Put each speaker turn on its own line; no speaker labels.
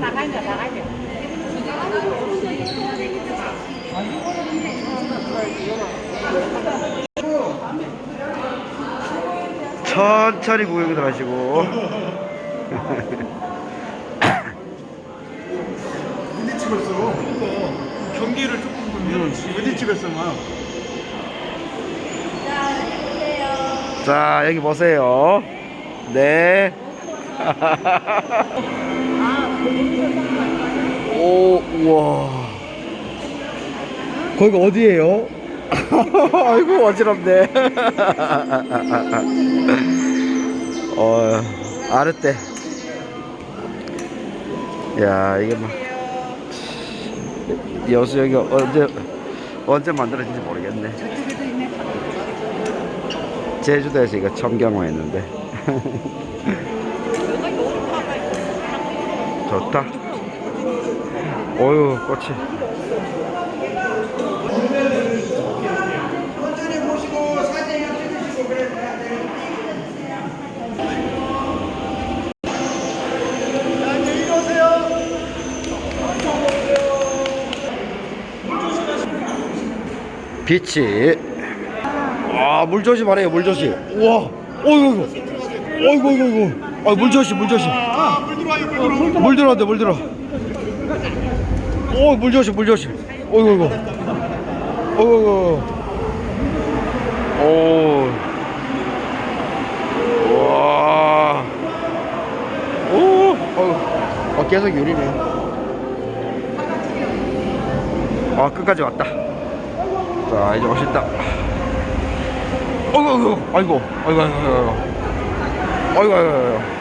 나가자 나가자.
천천히 구경들 하시고
어디 찍었어? 경기를 조금 좀 어디 찍었어, 막?
자 여기 보세요 네 오, 우와. 거기가 어디예요? 아이고, 어지럽네. 어, 아르떼. 야, 이게 막. 여수 여기 언제, 언제 만들어진지 모르겠네. 제주도에서 이거 처음 경험했는데. 좋다. 어유 꽃이. 빛이. 아, 물 조심하래요, 물 조심. 우와, 어이구, 어이구, 어이구, 어이구. 아, 물 조심, 물 조심.
아, 물물 들어와.
물 들어. 오, 물 조심, 물 조심. 어이구, 어이구. 어이구. 오. 와. 오. 어, 계속 유리네. 아, 끝까지 왔다. 자, 이제 멋있다. 어이구, 어이구. 아이고, 아이고, 아이고, 아이고. 아이고, 아이고, 아이고.